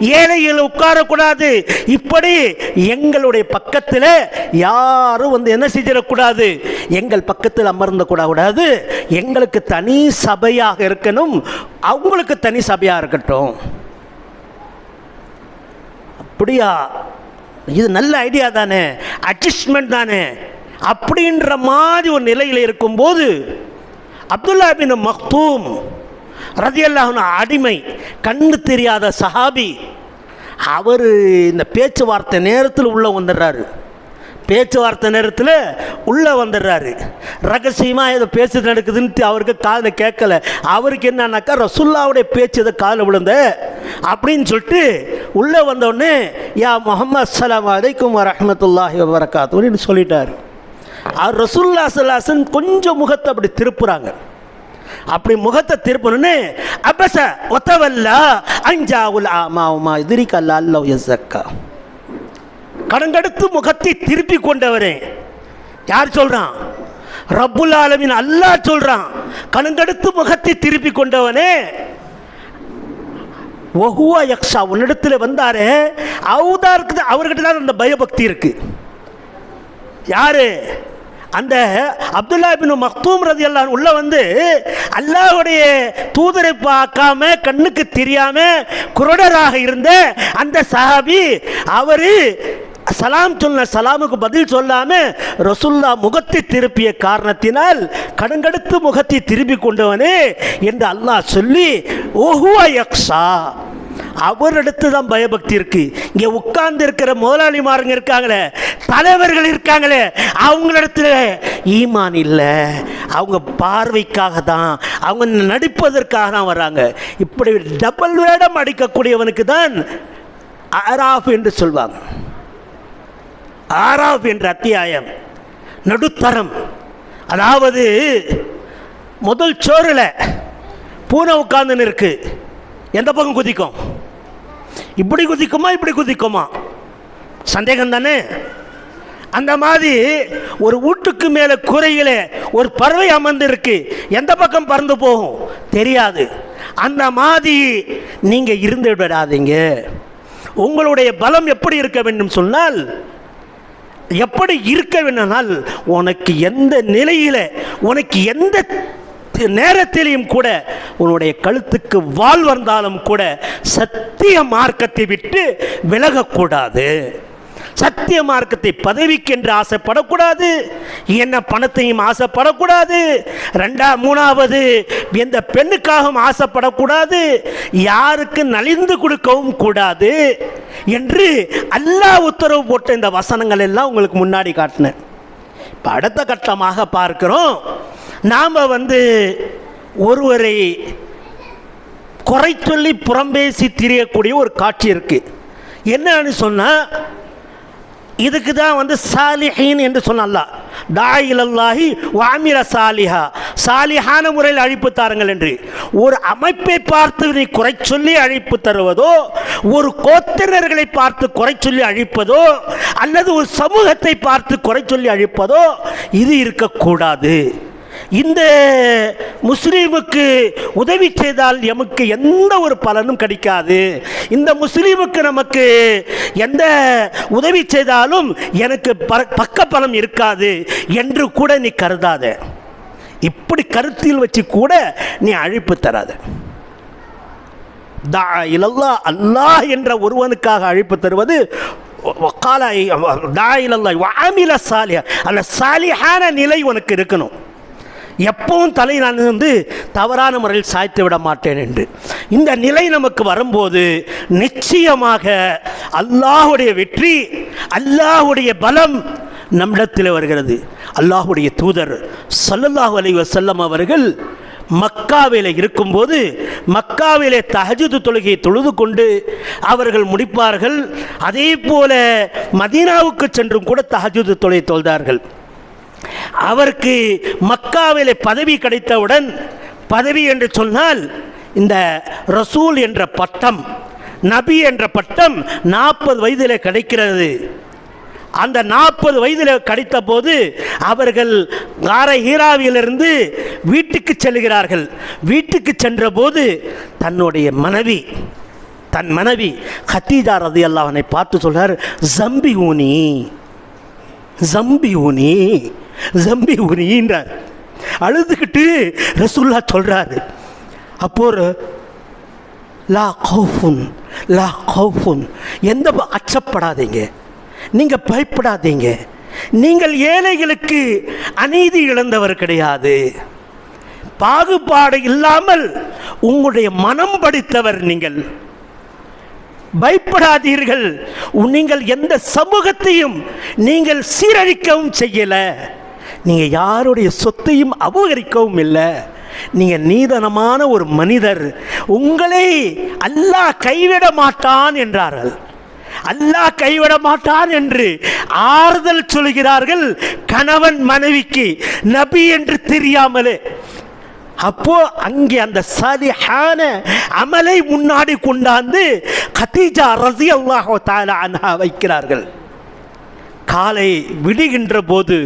ஏழையில் உட்காரக்கூடாது. இப்படி எங்களுடைய பக்கத்தில் யாரும் வந்து என்ன செஞ்சிடக்கூடாது? எங்கள் பக்கத்தில் அமர்ந்து கூடாது எங்களுக்கு தனி சபையாக இருக்கணும். அவங்களுக்கு தனி சபையாக இருக்கட்டும். அப்படியா? இது நல்ல ஐடியா தானே. அட்ஜஸ்ட்மெண்ட் தானே. அப்படின்ற மாதிரி ஒரு நிலையில் இருக்கும்போது அப்துல்லா பின் மக்தூம் ரதியல்லாஹுன அடிமை கண்ணு தெரியாத சஹாபி. அவர் இந்த பேச்சுவார்த்தை நேரத்தில் உள்ளே வந்துடுறாரு. பேச்சுவார்த்தை நேரத்தில் உள்ளே வந்துடுறாரு. ரகசியமாக ஏதோ பேச்சு நடக்குதுன்ட்டு அவருக்கு காதில் கேட்கல. அவருக்கு என்னன்னாக்கா ரசுல்லாவுடைய பேச்சு இதை காதில் விழுந்த அப்படின்னு சொல்லிட்டு உள்ளே வந்தோடனே யா முகமது சலாம் அலைக்கும் வரமத்துல்லாஹி வரகாத்துன்னு சொல்லிட்டார். அவர் ரசுல்லா சல்லாசன் கொஞ்சம் முகத்தை அப்படி திருப்புறாங்க. அப்படி முகத்தை திருப்பணும்னு அபச ஒத்தவல்லா. அஞ்சாவுல் ஆமாவுமா எதிரிக்கல்லா அல்லவ் எசக்கா கடங்கடுத்து முகத்தை திருப்பி கொண்டவரே. யார் சொல்றான்? ரப்புல் ஆலமின் அல்லாஹ் சொல்றான். கணங்கடுத்து முகத்தை திருப்பி கொண்டவனே. ஒஹுவா யக்ஷா உன்னிடத்தில் வந்தாரே. அவதாருக்கு அவர்கிட்ட தான் அந்த பயபக்தி இருக்கு. யாரு? அந்த அப்துல்லா பின் மக்தூம் ரதி அல்லா உள்ள வந்து அல்லாஹுடைய தூதரை பார்க்காம கண்ணுக்கு தெரியாம குருடராக இருந்த அந்த சஹாபி அவரு சலாம் சொன்ன சலாமுக்கு பதில் சொல்லாம ரசுல்லா முகத்தை திருப்பிய காரணத்தினால் கடங்கடுத்து முகத்தை திருப்பி கொண்டவனே என்று அல்லாஹ் சொல்லி ஓஹுவா யக்ஷா. அவரிடத்து தான் பயபக்தி இருக்கு. இங்கே உட்கார்ந்து இருக்கிற முதலாளிமாருங்க இருக்காங்களே தலைவர்கள் இருக்காங்களே அவங்களிடத்துல ஈமான் இல்லை. அவங்க பார்வைக்காக தான் அவங்க நடிப்பதற்காக தான் வராங்க இப்படி டபுள் வேடம் அடிக்கக்கூடியவனுக்கு தான் ஆராஃப் என்று சொல்வாங்க. ஆராஃப் என்ற அத்தியாயம் நடுத்தரம். அதாவது முதல் சோறில் பூனை உட்கார்ந்துன்னு இருக்கு. எந்த பக்கம் குதிக்கும்? இப்படி குதிக்குமா இப்படி குதிக்குமா? சந்தேகம் தானே அந்த மாதிரி ஒரு வீட்டுக்கு மேலே குறையில் ஒரு பறவை அமர்ந்திருக்கு. எந்த பக்கம் பறந்து போகும்? தெரியாது. அந்த மாதிரி நீங்கள் இருந்து விடாதீங்க உங்களுடைய பலம் எப்படி இருக்க வேண்டும் சொன்னால் எப்படி இருக்க வேண்டும்னால் உனக்கு எந்த நிலையில் உனக்கு எந்த நேரத்திலையும் கூட உன்னுடைய கழுத்துக்கு வாழ் வந்தாலும் கூட சத்திய மார்க்கத்தை விட்டு விலகக்கூடாது. சத்திய மார்க்கத்தை பதவிக்கென்று ஆசைப்படக்கூடாது. என்ன பணத்தையும் ஆசைப்படக்கூடாது. ரெண்டா மூணாவது எந்த பெண்ணுக்காகவும் ஆசைப்படக்கூடாது. யாருக்கு நலிந்து கொடுக்கவும் கூடாது என்று அல்லா உத்தரவு போட்ட இந்த வசனங்கள் எல்லாம் உங்களுக்கு முன்னாடி காட்டினேன். இப்போ அடுத்த கட்டமாக பார்க்கிறோம். நாம் வந்து ஒருவரை குறை சொல்லி புறம்பேசி திரியக்கூடிய ஒரு காட்சி இருக்குது என்னன்னு சொன்னால் இதுக்கு தான் வந்து சாலிஹீன் என்று சொன்னல்ல தாயிலல்லாஹி வாமிர சாலிஹா. சாலிஹான முறையில் அழைப்பு தாருங்கள் என்று. ஒரு அமைப்பை பார்த்து நீ குறை சொல்லி அழைப்பு தருவதோ ஒரு கோத்திரர்களை பார்த்து குறை சொல்லி அழிப்பதோ அல்லது ஒரு சமூகத்தை பார்த்து குறை சொல்லி அழிப்பதோ இது இருக்கக்கூடாது. இந்த முஸ்லீமுக்கு உதவி செய்தால் எமக்கு எந்த ஒரு பலனும் கிடைக்காது. இந்த முஸ்லீமுக்கு நமக்கு எந்த உதவி செய்தாலும் எனக்கு ப- பக்க பலம் இருக்காது என்று கூட நீ கருதாத. இப்படி கருத்தில் வச்சு கூட நீ அழைப்பு தராத. தா இலல்லா அல்லாஹ் என்ற ஒருவனுக்காக அழைப்பு தருவது வக்கால தா வாமில சாலியா அந்த சாலியான நிலை உனக்கு இருக்கணும். எப்பவும் தலை நான் வந்து தவறான முறையில் சாய்த்து விட மாட்டேன் என்று. இந்த நிலை நமக்கு வரும்போது நிச்சயமாக அல்லாஹுடைய வெற்றி அல்லாஹுடைய பலம் நம்மிடத்தில் வருகிறது. அல்லாஹுடைய தூதர் சல்லல்லாஹு அலி வசல்லம் அவர்கள் மக்காவிலே இருக்கும்போது மக்காவிலே தஹஜுது தொழுகையை தொழுது கொண்டு அவர்கள் முடிப்பார்கள். அதே போல மதீனாவுக்கு சென்றும் கூட தஹஜுது தொழுகை தொழுதார்கள். அவருக்கு மக்காவிலே பதவி கிடைத்தவுடன் பதவி என்று சொன்னால் இந்த ரசூல் என்ற பட்டம் நபி என்ற பட்டம் நாற்பது வயதில் கிடைக்கிறது. அந்த நாற்பது வயதில் கிடைத்த போது அவர்கள் கார ஹீராவிலிருந்து வீட்டுக்கு செல்கிறார்கள். வீட்டுக்கு சென்றபோது தன்னுடைய மனைவி தன் மனைவி ஹத்தீஜா ரதி அல்லாஹனை பார்த்து சொல்கிறார் ஜம்பி ஊனி ஜம்பி ஊனி ஜம்பி உரியின்றார் அழுதுகிட்டு ரசுல்லா சொல்கிறாரு அப்போ லா கௌஃபுன் லா கௌஃபுன். எந்த அச்சப்படாதீங்க. நீங்கள் பயப்படாதீங்க. நீங்கள் ஏழைகளுக்கு அநீதி இழந்தவர் கிடையாது. பாகுபாடு இல்லாமல் உங்களுடைய மனம் படித்தவர் நீங்கள். பயப்படாதீர்கள். நீங்கள் எந்த சமூகத்தையும் நீங்கள் சீரழிக்கவும் செய்யலை. நீங்கள் யாருடைய சொத்தையும் அபகரிக்கவும் இல்லை. நீங்கள் நீதனமான ஒரு மனிதர். உங்களை அல்லாஹ் கைவிட மாட்டான் என்றார்கள். அல்லாஹ் கைவிட மாட்டான் என்று ஆறுதல் சொல்கிறார்கள் கணவன் மனைவிக்கு. நபி என்று தெரியாமலே. அப்போ அங்கே அந்த சரியான அமலை முன்னாடி கொண்டாந்து கத்தீஜா ரசி அல்லாஹோ தாலா அன்ஹா வைக்கிறார்கள். காலை விடுகின்ற போது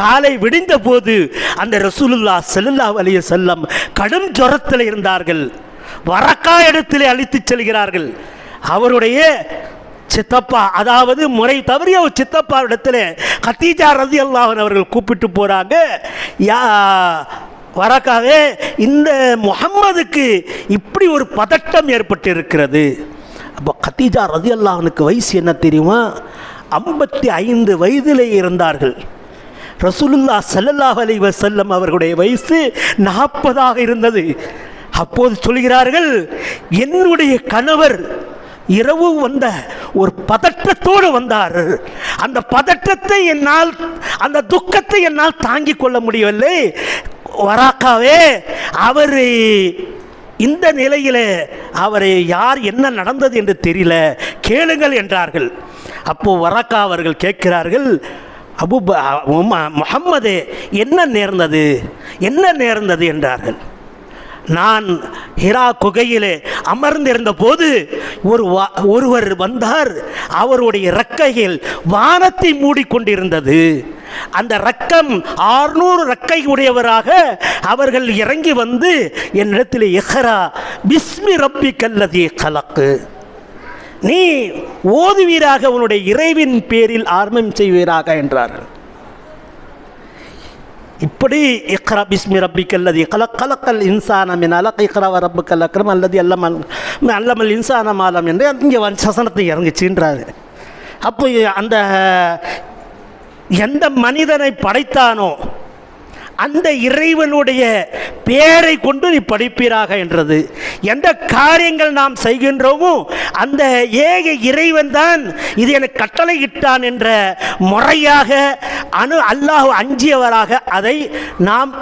காலை விடிந்த போது அந்த ரசூலுல்லா ஸல்லல்லாஹு அலைஹி செல்லம் கடும் ஜுரத்தில் இருந்தார்கள். வரக்கா இடத்திலே அழித்து செல்கிறார்கள். அவருடைய சித்தப்பா அதாவது முறை தவறிய ஒரு சித்தப்பா இடத்துல கத்தீஜா ரதி அல்லாஹன் அவர்கள் கூப்பிட்டு போறாங்க. யா வரக்காவே இந்த முகம்மதுக்கு இப்படி ஒரு பதட்டம் ஏற்பட்டு இருக்கிறது அப்போ கத்தீஜா ரதி அல்லாஹனுக்கு வயசு என்ன தெரியுமா? ஐம்பத்தி ஐந்து வயதிலே இருந்தார்கள். ரசூலுல்லா ஸல்லல்லாஹு அலி வசல்லம் அவர்களுடைய வயசு நாற்பதாக இருந்தது. அப்போது சொல்கிறார்கள் என்னுடைய கணவர் இரவு வந்த ஒரு பதற்றத்தோடு வந்தார். அந்த பதற்றத்தை என்னால் அந்த துக்கத்தை என்னால் தாங்கிக் கொள்ள முடியவில்லை. வராக்காவே அவர் இந்த நிலையில் அவரை யார் என்ன நடந்தது என்று தெரியல. கேளுங்கள் என்றார்கள். அப்போ வரக்கா அவர்கள் கேட்கிறார்கள் அபு முகம்மது என்ன நேர்ந்தது? என்ன நேர்ந்தது? என்றார்கள். நான் ஹிரா குகையிலே அமர்ந்திருந்த போது ஒரு வா- ஒருவர் வந்தார். அவருடைய ரக்கையில் வானத்தை மூடிக்கொண்டிருந்தது. அந்த ரக்கம் ஆறுநூறு ரக்கை உடையவராக அவர்கள் இறங்கி வந்து என்னிடத்தில் இஹ்ரா பிஸ்மி ரப்பி கல்லதி கலக்கு. நீ ஓதுவீராக உன்னுடைய இறைவின் பேரில் ஆர்மம் செய்வீராக என்றார்கள் இப்படி இக்ரா பிஸ்மி ரப்பிக் அல்லதி கலக் கலக்கல் இன்சானம் மின் அலக் இக்ரா ரப்புக்கல் அக்ரம் அல்லது அல்லமல் அல்லமல் இன்சானம் ஆலம் என்று இங்கே வந்து சசனத்தை இறங்குச்சுன்றாரு அப்போ அந்த எந்த மனிதனை படைத்தானோ அந்த இறைவனுடைய பேரை கொண்டு நீ படிப்பீராக என்றது. எந்த காரியங்கள் நாம் செய்கின்றோமோ அந்த ஏக இறைவன் தான் இது எனக்கு கட்டளையிட்டான் என்ற முறையாக அணு அல்லாஹ் அஞ்சியவராக அதை நாம்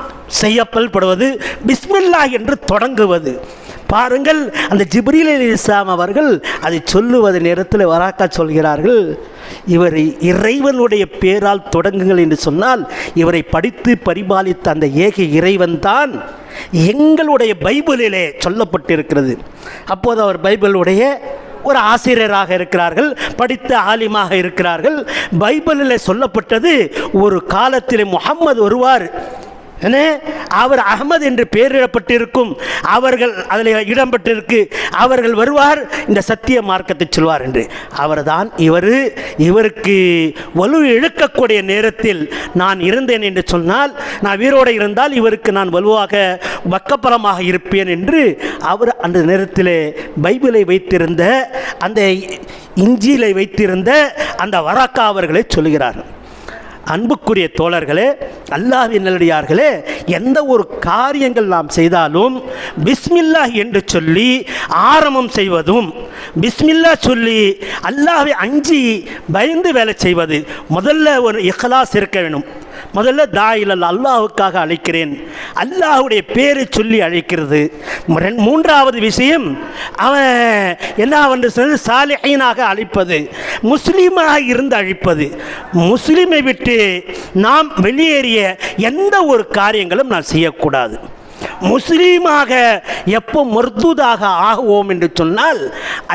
செய்யப்பல்படுவது பிஸ்மில்லா என்று தொடங்குவது. பாருங்கள் அந்த ஜிப்ரீல் அலி இஸ்லாம் அவர்கள் அதை சொல்லுவது நேரத்தில் வராக்கா சொல்கிறார்கள். இவர் இறைவனுடைய பேரால் தொடங்குங்கள் என்று சொன்னால் இவரை படித்து பரிபாலித்த அந்த ஏக இறைவன் தான் எங்களுடைய பைபிளிலே சொல்லப்பட்டிருக்கிறது. அப்போது அவர் பைபிளுடைய ஒரு ஆசிரியராக இருக்கிறார்கள் படித்த ஆலிமாக இருக்கிறார்கள். பைபிளில் சொல்லப்பட்டது ஒரு காலத்தில் முகம்மது வருவார் அவர் அகமது என்று பெயரிடப்பட்டிருக்கும். அவர்கள் அதில் இடம்பெற்றிருக்கு. அவர்கள் வருவார் இந்த சத்திய மார்க்கத்தை சொல்வார் என்று. அவர்தான் இவர் இவருக்கு வலு இழுக்கக்கூடிய நேரத்தில் நான் இருந்தேன் என்று சொன்னால் நான் வீரோடு இருந்தால் இவருக்கு நான் வலுவாக வக்கப்பலமாக இருப்பேன் என்று அவர் அந்த நேரத்தில் பைபிளை வைத்திருந்த அந்த இஞ்சியிலை வைத்திருந்த அந்த வராக்கா அவர்களை சொல்கிறார் அன்புக்குரிய தோழர்களே அல்லாஹின் நல்லடியார்களே எந்த ஒரு காரியங்கள் நாம் செய்தாலும் பிஸ்மில்லா என்று சொல்லி ஆரம்பம் செய்வதும் பிஸ்மில்லா சொல்லி அல்லாஹை அஞ்சி பயந்து வேலை செய்வது முதல்ல ஒரு இஹலாஸ் இருக்க வேணும் முதல்ல தாயிலல் அல்லாஹுக்காக அழைக்கிறேன். அல்லாஹுடைய பேரை சொல்லி அழைக்கிறது. மூன்றாவது விஷயம் அவன் என்ன வந்து சொல்லி சாலிஹீனாக அழைப்பது. முஸ்லீமாக இருந்து அழைப்பது. முஸ்லீமை விட்டு நாம் வெளியேறிய எந்த ஒரு காரியங்களும் நான் செய்யக்கூடாது. முஸ்லீமாக எப்போ மருத்துதாக ஆகுவோம் என்று சொன்னால்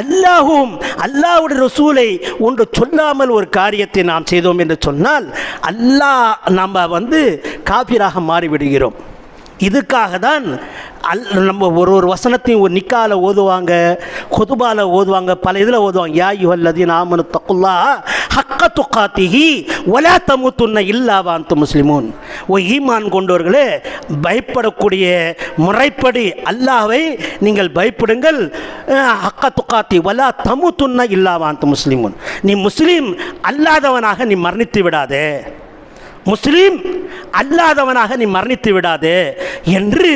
அல்லாஹும் அல்லாஹ்வுடைய ரசூலை ஒன்று சொல்லாமல் ஒரு காரியத்தை நாம் செய்தோம் என்று சொன்னால் அல்லாஹ் நம்ம வந்து காபிராக மாறிவிடுகிறோம். இதுக்காக தான் அல் நம்ம ஒரு ஒரு வசனத்தையும் ஒரு நிக்கால ஓதுவாங்க கொதுபால ஓதுவாங்க பல இதில் ஓதுவாங்க. யா யுஹல்லதி நாமனு தக்குல்லா ஹக்க துக்காத்திஹி ஒலா தமுத்துன்ன இல்லாவாந்து முஸ்லிமூன். ஓ ஈமான் கொண்டவர்களே பயப்படக்கூடிய முறைப்படி அல்லாவை நீங்கள் பயப்படுங்கள். அஹ், ஹக்க துக்காத்தி வலா தமுத்துன்ன இல்லாவாந்து முஸ்லிமூன். நீ முஸ்லீம் அல்லாதவனாக நீ மரணித்து விடாதே. முஸ்லீம் அல்லாதவனாக நீ மரணித்து விடாதே என்று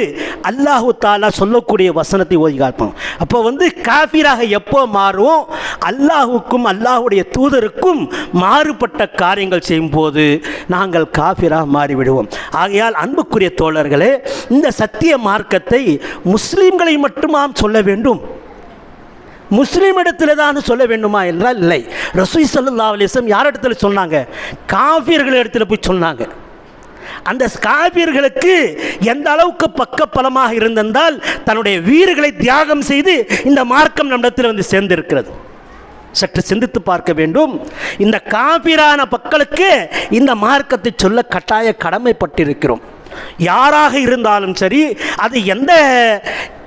அல்லாஹு தாலா சொல்லக்கூடிய வசனத்தை ஓதி காப்போம் அப்போ வந்து காஃபிராக எப்போ மாறும்? அல்லாஹுக்கும் அல்லாஹுடைய தூதருக்கும் மாறுபட்ட காரியங்கள் செய்யும்போது நாங்கள் காஃபிராக மாறிவிடுவோம். ஆகையால் அன்புக்குரிய தோழர்களே இந்த சத்திய மார்க்கத்தை முஸ்லீம்களை மட்டுமாம் சொல்ல வேண்டும். முஸ்லீம் இடத்துல தான் சொல்ல வேண்டுமா என்றால் இல்லை. ரசூய் சல்லா அலிஸ்லம் யார் இடத்துல சொன்னாங்க? காஃபியர்கள் இடத்துல போய் சொன்னாங்க. அந்த காபியர்களுக்கு எந்த அளவுக்கு பக்கபலமாக இருந்திருந்தால் தன்னுடைய வீரர்களை தியாகம் செய்து இந்த மார்க்கம் நம்மிடத்தில் வந்து சேர்ந்திருக்கிறது. சற்று சிந்தித்து பார்க்க வேண்டும். இந்த காபிரான மக்களுக்கு இந்த மார்க்கத்தை சொல்ல கட்டாய கடமைப்பட்டிருக்கிறோம். யாராக இருந்தாலும் சரி அது எந்த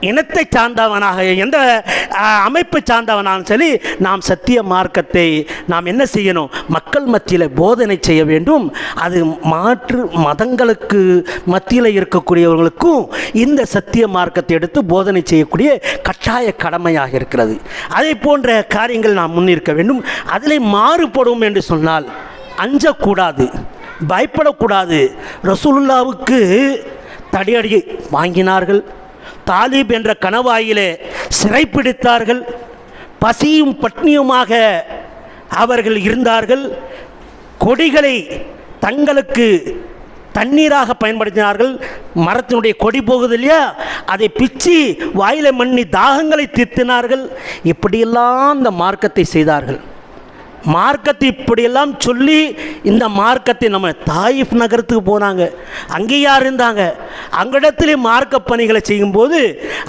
இனத்தை சார்ந்தவனாக எந்த அமைப்பை சார்ந்தவனாலும் சரி நாம் சத்திய மார்க்கத்தை நாம் என்ன செய்யணும்? மக்கள் மத்தியில் போதனை செய்ய வேண்டும். அது மாற்று மதங்களுக்கு மத்தியில் இருக்கக்கூடியவர்களுக்கும் இந்த சத்திய மார்க்கத்தை எடுத்து போதனை செய்யக்கூடிய கட்டாய கடமையாக இருக்கிறது. அதை போன்ற காரியங்கள் நாம் முன்னிற்க வேண்டும். அதில் மாறுபடும் என்று சொன்னால் அஞ்சக்கூடாது. பயப்படக்கூடாது. ரசூலுல்லாவுக்கு தடியடி வாங்கினார்கள். தாலிப் என்ற கணவாயிலே சிறைப்பிடித்தார்கள். பசியும் பட்னியுமாக அவர்கள் இருந்தார்கள். கொடிகளை தங்களுக்கு தண்ணீராக பயன்படுத்தினார்கள். மரத்தினுடைய கொடி போகுது இல்லையா? அதை பிச்சு வாயில மண்ணி தாகங்களை தீர்த்தினார்கள். இப்படியெல்லாம் இந்த மார்க்கத்தை செய்தார்கள். மார்க்கத்தை இப்படியெல்லாம் சொல்லி இந்த மார்க்கத்தை நம்ம தாயிஃப் நகரத்துக்கு போனாங்க. அங்கேயா இருந்தாங்க? அங்கிடத்திலே மார்க்க பணிகளை செய்யும்போது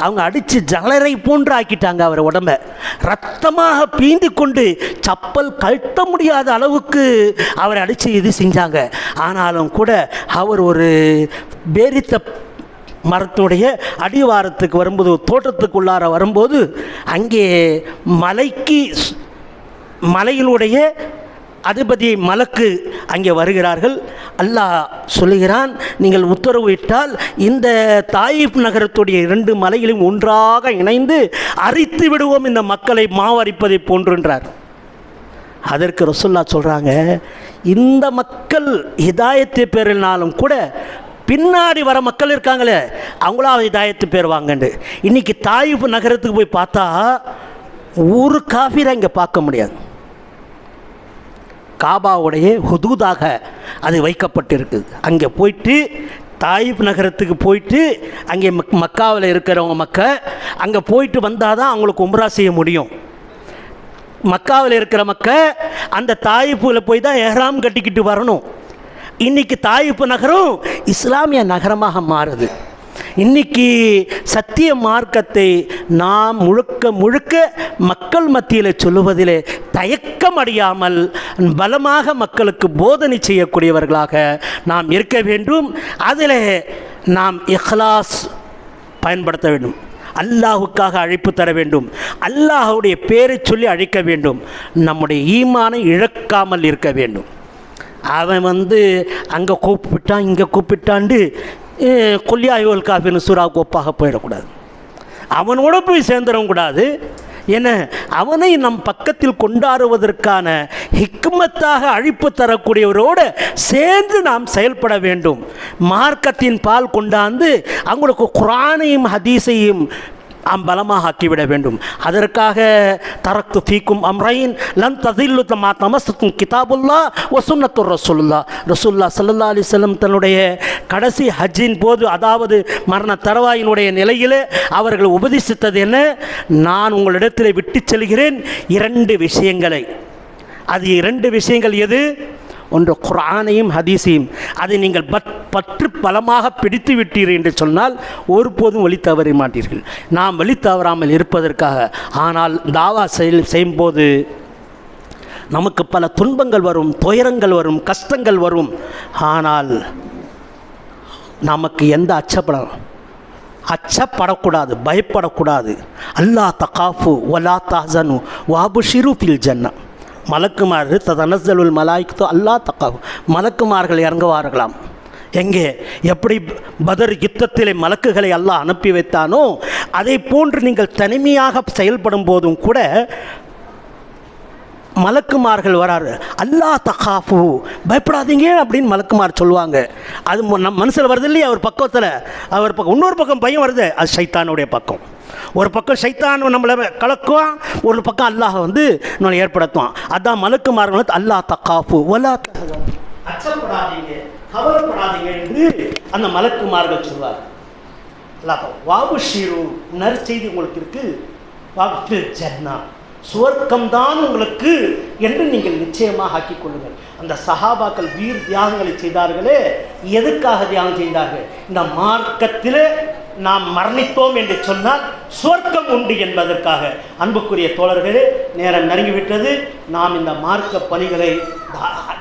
அவங்க அடித்து ஜலரை போன்று ஆக்கிட்டாங்க அவர் உடம்ப. ரத்தமாக பீந்து கொண்டு சப்பல் கழட்ட முடியாத அளவுக்கு அவரை அடித்து இது செஞ்சாங்க. ஆனாலும் கூட அவர் ஒரு பேரித்த மரத்துடைய அடிவாரத்துக்கு வரும்போது தோட்டத்துக்குள்ளார வரும்போது அங்கே மலைக்கு மலையினுடைய அதிபதி மலக்கு அங்கே வருகிறார்கள். அல்லாஹ் சொல்லுகிறான் நீங்கள் உத்தரவு இட்டால் இந்த தாயிப் நகரத்துடைய இரண்டு மலைகளையும் ஒன்றாக இணைந்து அரித்து விடுவோம் இந்த மக்களை மாவரிப்பதை போன்றுன்றார். அதற்கு ரசுல்லா சொல்கிறாங்க இந்த மக்கள் இதாயத்து பெறினாலும் கூட பின்னாடி வர மக்கள் இருக்காங்களே அவங்களாவது இதாயத்து பேர் வாங்கண்டு இன்றைக்கி தாயிப் நகரத்துக்கு போய் பார்த்தா ஒரு காஃபிரை இங்கே பார்க்க முடியாது. காபாவுடைய ஹுதூதாக அது வைக்கப்பட்டிருக்குது அங்கே போயிட்டு தாயிப் நகரத்துக்கு போயிட்டு அங்கே மக் மக்காவில் இருக்கிறவங்க மக்க அங்கே போயிட்டு வந்தால் தான் அவங்களுக்கு உம்ரா செய்ய முடியும். மக்காவில் இருக்கிற மக்க அந்த தாயிப்பில் போய் தான் எஹ்ராம் கட்டிக்கிட்டு வரணும். இன்னைக்கு தாயிப்பு நகரம் இஸ்லாமிய நகரமாக மாறுது. இன்னைக்கு சத்திய மார்க்கத்தை நாம் முழுக்க முழுக்க மக்கள் மத்தியில் சொல்லுவதிலே தயக்கம் அடையாமல் பலமாக மக்களுக்கு போதனை செய்யக்கூடியவர்களாக நாம் இருக்க வேண்டும். அதில் நாம் இஹ்லாஸ் பயன்படுத்த வேண்டும். அல்லாஹுக்காக அழைப்பு தர வேண்டும். அல்லாஹுடைய பேரை சொல்லி அழைக்க வேண்டும். நம்முடைய ஈமானை இழக்காமல் இருக்க வேண்டும். அவன் வந்து அங்கே கூப்பிட்டான் இங்கே கூப்பிட்டாண்டு கொல்லியாயுவல் காஃபின்னு சூறாவுக்கு ஒப்பாக போயிடக்கூடாது. அவனோட போய் சேர்ந்துடக்கூடாது என அவனை நம் பக்கத்தில் கொண்டாடுவதற்கான ஹிக்மத்தாக அழைப்பு தரக்கூடியவரோடு சேர்ந்து நாம் செயல்பட வேண்டும். மார்க்கத்தின் பால் கொண்டாந்து அவங்களுக்கு குரானையும் ஹதீஸையும் அம்பலமாக ஆக்கிவிட வேண்டும் அதற்காக தரக்கு தீக்கும் அம்ரைன் லன் ததில்லு தமா தமசத்தும் கிதாபுல்லா ஒசுன்னத்து ரசூல்லா ரசூல்லா அலிஸ் செல்லம் தன்னுடைய கடைசி ஹஜ்ஜின் போது அதாவது மரண தரவாயினுடைய நிலையில் அவர்கள் உபதேசித்தது என்ன? நான் உங்களிடத்தில் விட்டுச் செல்கிறேன் இரண்டு விஷயங்களை. அது இரண்டு விஷயங்கள் எது? ஒன்று குரானையும் ஹதீஸையும். அதை நீங்கள் பத் பற்று பலமாக பிடித்து விட்டீர்கள் என்று சொன்னால் ஒருபோதும் வழி தவற மாட்டீர்கள். நாம் வழி தவறாமல் இருப்பதற்காக. ஆனால் தாவா செயல் செய்யும்போது நமக்கு பல துன்பங்கள் வரும் துயரங்கள் வரும் கஷ்டங்கள் வரும். ஆனால் நமக்கு எந்த அச்சப்படம் அச்சப்படக்கூடாது பயப்படக்கூடாது. அல்லாஹ் தகாஃபு ஒலா தாசனு வாபுஷிரு ஃபில் ஜன்னா மலக்குமார்கள் தனசலுல் மலாய்க்கு அல்லாஹ் தக்காவும் மலக்குமார்கள் இறங்குவார்களாம். எங்கே? எப்படி பதர் யுத்தத்திலே மலக்குகளை அல்லாஹ் அனுப்பி வைத்தானோ அதை போன்று நீங்கள் தனிமையாக செயல்படும் போதும் கூட மலக்குமார்கள் வராரு. அல்லாஹ் தகாஃபு. பயப்படாதீங்க அப்படின்னு மலக்குமார் சொல்லுவாங்க. அது நம் மனசில் வருது இல்லையா? அவர் பக்கத்தில். அவர் பக்கம் இன்னொரு பக்கம் பயம் வருது. அது சைத்தானுடைய பக்கம். ஒரு பக்கம் சைத்தான் நம்மளை கலக்குவான் ஒரு பக்கம் அல்லாஹ் வந்து நம்மளை ஏற்படுத்துவான். அதான் மலக்குமார்கள் வந்து அல்லாஹ் தக்காஃபு ஒலா அச்சப்படாதீங்க கவலைப்படாதீங்க என்று அந்த மலக்குமார்கள் சொல்வார் வாபு ஷீரு நற்செய்தி உங்களுக்கு இருக்கு. வாபு ஜன்னா சுவர்க்கம்தான் உங்களுக்கு என்று நீங்கள் நிச்சயமாக ஆக்கிக் கொள்ளுங்கள். அந்த சஹாபாக்கள் வீர் தியாகங்களை செய்தார்களே எதுக்காக தியாகம் செய்தார்கள்? இந்த மார்க்கத்திலே நாம் மரணித்தோம் என்று சொன்னால் சுவர்க்கம் உண்டு என்பதற்காக. அன்புக்குரிய தோழர்களே நேரம் நெருங்கிவிட்டது. நாம் இந்த மார்க்க பணிகளை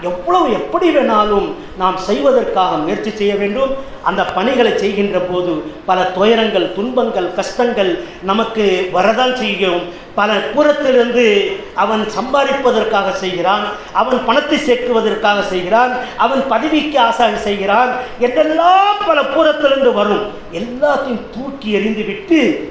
எவ்வளவு எப்படி வேணாலும் நாம் செய்வதற்காக முயற்சி செய்ய வேண்டும். அந்த பணிகளை செய்கின்ற போது பல துயரங்கள் துன்பங்கள் கஷ்டங்கள் நமக்கு வரதான் செய்யும். பல புறத்திலிருந்து அவன் சம்பாதிப்பதற்காக செய்கிறான். அவன் பணத்தை சேர்க்குவதற்காக செய்கிறான். அவன் பதவிக்கு ஆசாக செய்கிறான். என்றெல்லாம் பல புறத்திலிருந்து வரும். எல்லாத்தையும் தூக்கி எறிந்துவிட்டு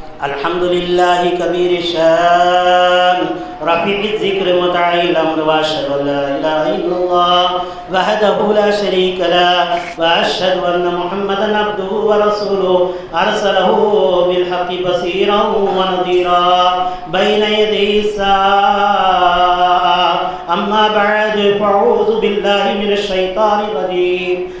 الحمد لله كبير الشان رفيع الذكر متعالي الامر واشهد ان لا اله الا الله وحده لا شريك له واشهد ان محمدا عبده ورسوله ارسله بالحق بصيرا ونذيرا بين يدي الساعة اما بعد فاعوذ بالله من الشيطان الرجيم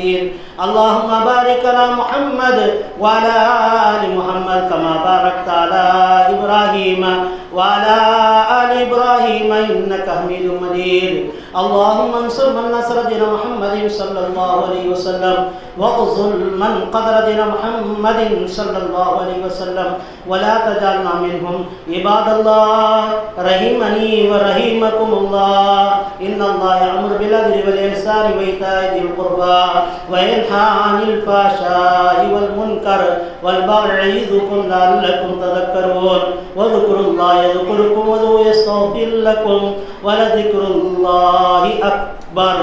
مجيد اللهم بارك على محمد وعلى آل محمد كما باركت على إبراهيم وعلى آل إبراهيم إنك حميد مجيد. اللهم انصر من نصر دين محمد صلى الله عليه وسلم واغزل من قدر دين محمد صلى الله عليه وسلم. ولا تجعلنا منهم عباد الله. رحمني ورحمكم الله. إن الله يأمر بالعدل والإحسان وإيتاء ذي القربى. وينهى عن الفحشاء والمنكر والبغي يعظكم لعلكم تذكرون. واذكروا الله يذكركم وذو يستغفر لكم ولذكر الله أكبر.